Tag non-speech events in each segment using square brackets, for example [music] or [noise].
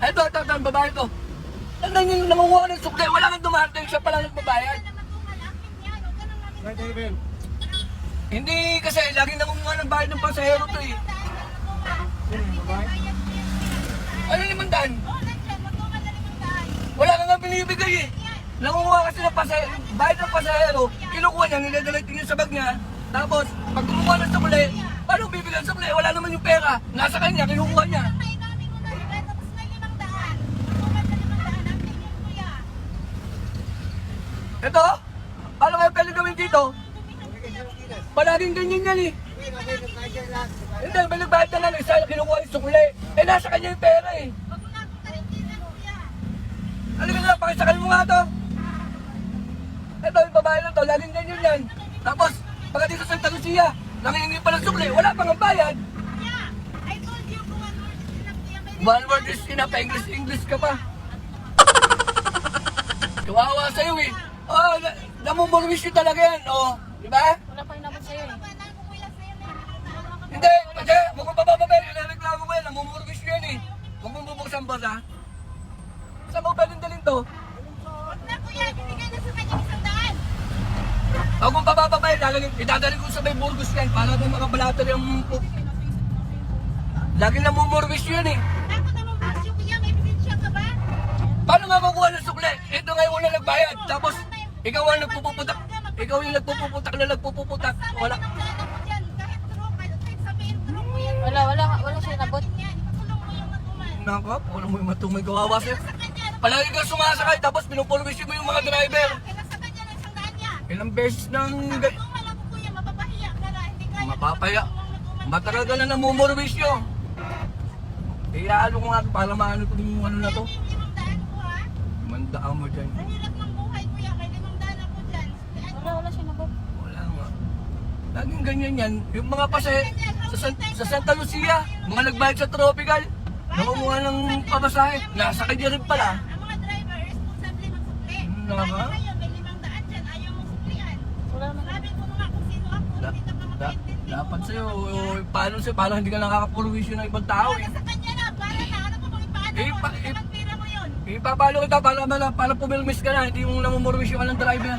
Ito, ito, ito, ang babae to. Nandang yung nangunguha ng sukle, wala nang dumarating, siya pala nagbabayad. Right, David. Hindi kasi laging nangunguha ng bayad ng pasahero to eh. Sino babae? Ano limandaan? Wala ka nga binibigay eh. Nangunguha kasi ng pasahero, bayad ng pasahero, kinukuha niya, niladalagin niya sa bag niya. Tapos, pag kumuha ng sukle, paano bibigyan ng sukle? Wala naman yung pera. Nasa kanya, kinukuha niya. Ito, paano kaya pwede gawin dito? Palaging ganyan yan eh. Hindi, may nagbayad na lang isa, kinukuha yung sukle. Eh, nasa kanya yung pera eh. Ano ka na, pakisakal mo nga to. Ito, yung babae na to, laging ganyan yan. Tapos, pagka dito sa Santa Lucia, nangingi pa ng sukle, wala pang ang bayad. One word is enough, English, English ka pa. [laughs] Kawawa sa'yo eh. Oh, na, namumurwis yun talaga yan, oh. Di ba? Wala pa inabot sa'yo eh. Hindi, kasi huwag mo papapabay, reklamo ko yan, namumurwis yun eh. Huwag mo bubuksan boss ha. Saan mo pwedeng dalhin to? Huwag mo papapabay, lalagyan, idadalhin ko sa may burgos yan para may makabalater yung. Lagi namumurwis yun eh. Paano nga kukuha ng sukle? Ito nga yung una nagbayad. Tapos, ikaw ang nagpupuputak. Ikaw yung nagpupuputak na nagpupuputak. Wala. Wala, wala, wala siya inabot. Nakap, wala mo yung matumay kawawa sa'yo. Palagi kang sumasakay tapos pinupulwis mo yung mga driver. Ilang beses nang mapapaya. Matagal ka na namumurwis yun. Kaya ano ko nga para maano ko yung ano na to. Mandaan mo dyan. Wala, wala siya inabot. Wala nga. Laging ganyan yan. Yung mga pase sa, San- sa Santa Lucia, mga nagbayad sa tropical, nangunguha ng pamasahe. Nasa kanya rin pala. Naka? Wala naman. Da, da, dapat sa'yo, paano sa'yo, paano hindi ka nakakapurwisyo ng ibang tao eh. Eh, pa- eh, Ipapalo kita para, para, para pumilmis ka na, hindi yung namumurwisyo ka ng driver.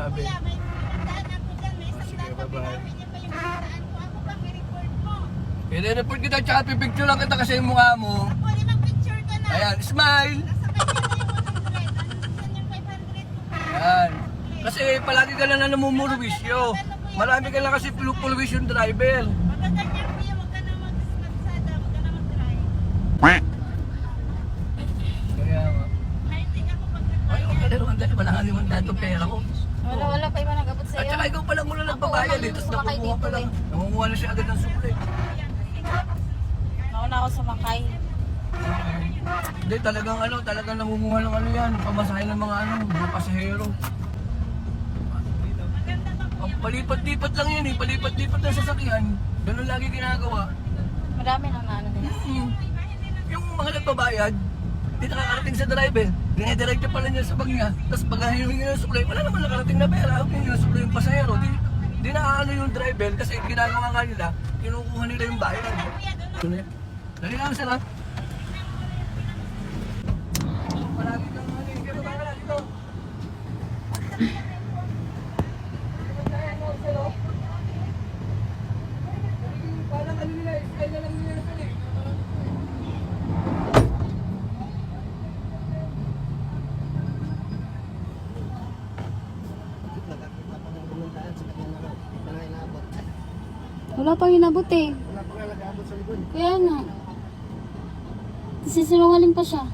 muna muna, be. sige, bye-bye. I-report kita, tsaka pipicture lang kita kasi yung mukha mo. Ayan, smile! Ayan. Kasi palagi ka lang na namumurwisyo. Marami ka lang kasi pulupulwis yung driver. Kaya pa lang. Nangunguha na siya agad ng suple. Nauna ako sumakay. Hindi, talagang ano, talagang namumuha ng ano yan. Pamasahe ng mga ano, mga pasahero. Ang palipat-lipat lang yan eh. Palipat-lipat ng sasakyan. Ganun lagi ginagawa. Marami nang naano nila. Hmm. Yung mga nagbabayad, di nakakarating sa driver. Dinediretso pala niya sa bag niya. Tapos pag hihingi ng supply, wala naman nakarating na pera. Hihingi ng supply yung pasahero. Di, di nakaano yung driver kasi ginagawa nga nila, kinukuha nila yung eh. Dali lang sir Wala pang hinabot eh. Wala pang nag-aabot sa likod. Kaya nga. Sisinungaling pa siya.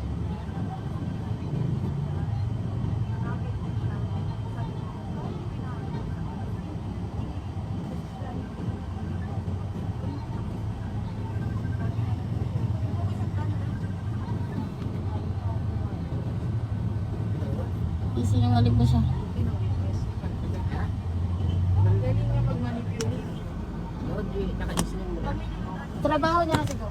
Sinungaling pa siya. Trabaho niya na siguro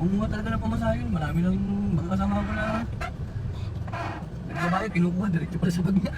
mga talaga na pamasahin, marami lang mga kasama ko na nagbabayad, kinukuha, diretso pala sa bag niya.